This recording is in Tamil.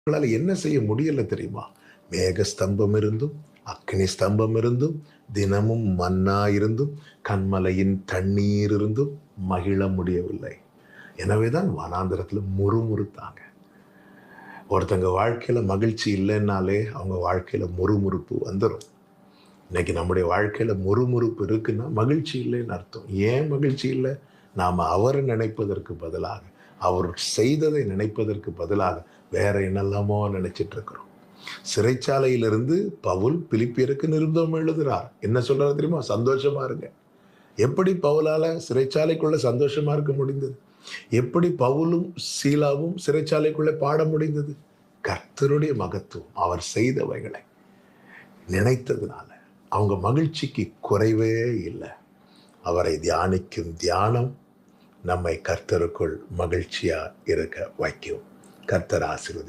அவங்களால என்ன செய்ய முடியல தெரியுமா? மேக ஸ்தம்பம் இருந்தும் அக்னி ஸ்தம்பம் இருந்தும் தினமும் மன்னா இருந்தும் கண்மலையின் தண்ணீர் இருந்தும் மகிழ முடியவில்லை. எனவேதான் வனாந்திரத்தில் முறுமுறுத்தாங்க. ஒருத்தங்க வாழ்க்கையில மகிழ்ச்சி இல்லைன்னாலே அவங்க வாழ்க்கையில முறுமுறுப்பு வந்துடும் இன்னைக்கு நம்முடைய வாழ்க்கையில முறுமுறுப்பு இருக்குன்னா மகிழ்ச்சி இல்லைன்னு அர்த்தம். ஏன் மகிழ்ச்சி இல்லை? நாம அவரை நினைப்பதற்கு பதிலாக அவர் செய்ததை நினைப்பதற்கு பதிலாக வேற என்னெல்லாமோ நினைச்சிட்டு இருக்கிறோம் சிறைச்சாலையிலிருந்து பவுல் பிலிப்பியருக்கு நிருந்தம் எழுதுறார். என்ன சொல்றாரு தெரியுமா? சந்தோஷமா இருங்க. எப்படி பவுலால சிறைச்சாலைக்குள்ள சந்தோஷமா இருக்க முடிந்தது? எப்படி பவுலும் சீலாவும் சிறைச்சாலைக்குள்ள பாட முடிந்தது? கர்த்தருடைய மகத்துவம் அவர் செய்தவைகளை நினைத்ததுனால. அவங்க மகிழ்ச்சிக்கு குறைவே இல்லை. அவரை தியானிக்கும் தியானம் நம்மை கர்த்தருக்குள் மகிழ்ச்சியா இருக்க வைக்கும். கர்த்தர் ஆசீர்வதி